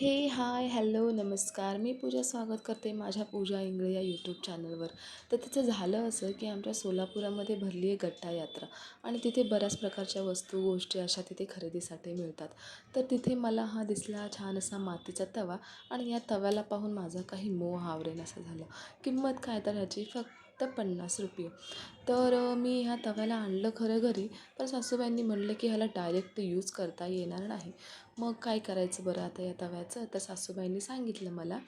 हे hi hello नमस्कार. मी पूजा स्वागत करते माझ्या पूजा इंगळे या यूट्यूब चॅनलवर तर तिथं झालं असं की आमच्या सोलापुरामध्ये भरली आहे गट्टा यात्रा आणि तिथे बऱ्याच प्रकारच्या वस्तू गोष्टी अशा तिथे खरेदीसाठी मिळतात. तर तिथे मला हा दिसला छान असा मातीचा तवा आणि या तव्याला पाहून माझा काही मोह आवरेन असं झालं. किंमत काय तर ह्याची? फक्त पन्नास रुपये. तर मी ह्या तव्याला आणलं खरं घरी पण सासूबाईंनी म्हणलं की ह्याला डायरेक्ट यूज करता येणार नाही. मग काय करायचं बरं आता या तव्याचं? तर सासूबाईंनी सांगितलं मला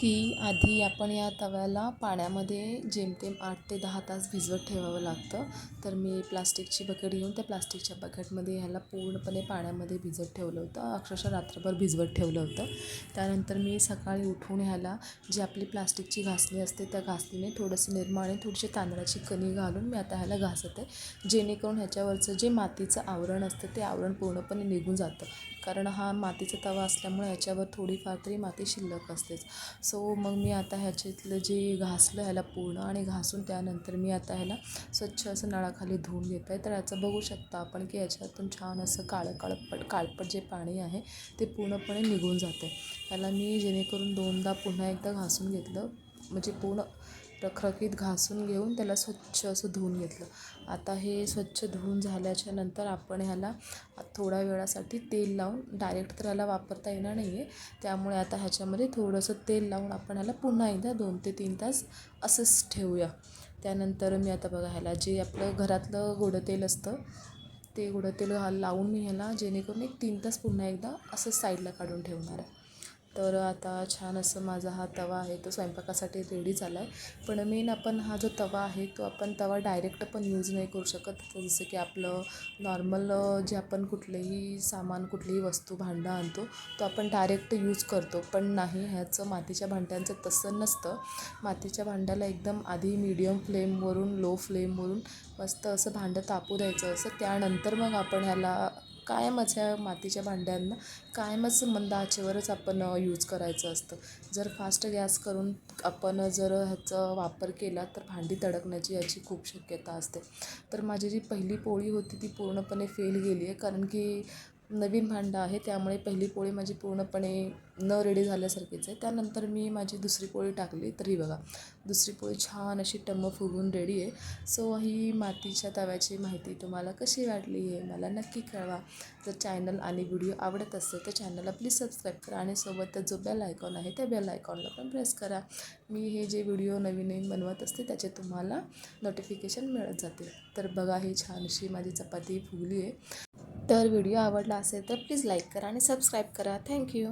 की आधी आपण या तव्याला पाण्यामध्ये जेमतेम आठ ते दहा तास भिजवत ठेवावं लागतं. तर मी प्लास्टिकची बकेट घेऊन त्या प्लास्टिकच्या बकेटमध्ये ह्याला पूर्णपणे पाण्यामध्ये भिजत ठेवलं होतं. अक्षरशः रात्रभर भिजवत ठेवलं होतं. त्यानंतर मी सकाळी उठून ह्याला जी आपली प्लास्टिकची घासणी असते त्या घासणीने थोडंसं निर्मा आणि थोडीशी तांदळाची कणी घालून मी आता ह्याला घासत. आहे जेणेकरून ह्याच्यावरचं जे मातीचं आवरण असतं ते आवरण पूर्णपणे निघून जातं. कारण हा मातीचा तवा असल्यामुळे ह्याच्यावर थोडीफार तरी माती शिल्लक असतेच. सो मग मी आता ह्याच्यातलं जे घासलं ह्याला पूर्ण आणि घासून त्यानंतर मी आता ह्याला स्वच्छ असं नळाखाली धुवून घेत आहे. तर याचं बघू शकता आपण की याच्यातून छान असं काळं काळपट काळपट जे पाणी आहे ते पूर्णपणे निघून जाते ह्याला मी जेणेकरून दोनदा पुन्हा एकदा घासून घेतलं. म्हणजे पूर्ण रखरखीत घासून घेऊन त्याला स्वच्छ असं धुवून घेतलं. आता हे स्वच्छ धुवून झाल्याच्यानंतर आपण ह्याला थोड्या वेळासाठी तेल लावून डायरेक्ट तर ह्याला वापरता येणार नाही आहे त्यामुळे आता ह्याच्यामध्ये थोडंसं तेल लावून आपण ह्याला पुन्हा एकदा दोन ते तीन तास असंच ठेवूया. त्यानंतर मी आता बघा ह्याला जे आपलं घरातलं गोडं तेल असतं ते गोडं तेल हा लावून मी ह्याला जेणेकरून एक तीन तास पुन्हा एकदा असं साईडला काढून ठेवणार आहे. तर आता छान असं माझा हा तवा आहे तो स्वयंपाकासाठी रेडी झाला आहे पण मेन आपण हा जो तवा आहे तो आपण तवा डायरेक्ट पण यूज नाही करू शकत. जसं की आपलं नॉर्मल जे आपण कुठलेही सामान कुठलीही वस्तू भांडं आणतो तो आपण डायरेक्ट यूज करतो. पण नाही ह्याचं मातीच्या भांड्यांचं तसं नसतं. मातीच्या भांड्याला एकदम आधी मीडियम फ्लेमवरून लो फ्लेमवरून मस्त असं भांडं तापू द्यायचं. असं त्यानंतर मग आपण ह्याला कायमच ह्या मातीच्या भांड्यांना कायमच मंद आचेवरच आपण यूज करायचं असतं. जर फास्ट गॅस करून आपण जर ह्याचा वापर केला तर भांडी तडकण्याची याची खूप शक्यता असते. तर माझी जी पहिली पोळी होती ती पूर्णपणे फेल गेली आहे. कारण की नवीन भांडं आहे त्यामुळे पहिली पोळी माझी पूर्णपणे न रेडी झाल्यासारखीच आहे. त्यानंतर मी माझी दुसरी पोळी टाकली. तर ही बघा दुसरी पोळी छान अशी टम्म फुगून रेडी आहे. सो ही मातीच्या तव्याची माहिती तुम्हाला कशी वाटली आहे मला नक्की कळवा. जर चॅनल आणि व्हिडिओ आवडत असेल तर चॅनलला प्लीज सबस्क्राईब करा आणि सोबतच जो बेल आयकॉन आहे त्या बेल आयकॉनला पण प्रेस करा. मी हे जे व्हिडिओ नवीन नवीन बनवत असते त्याचे तुम्हाला नोटिफिकेशन मिळत जाते तर बघा ही छान अशी माझी चपाती फुगली आहे. तर व्हिडिओ आवडला असेल तर प्लीज लाईक करा आणि सबस्क्राईब करा. थँक्यू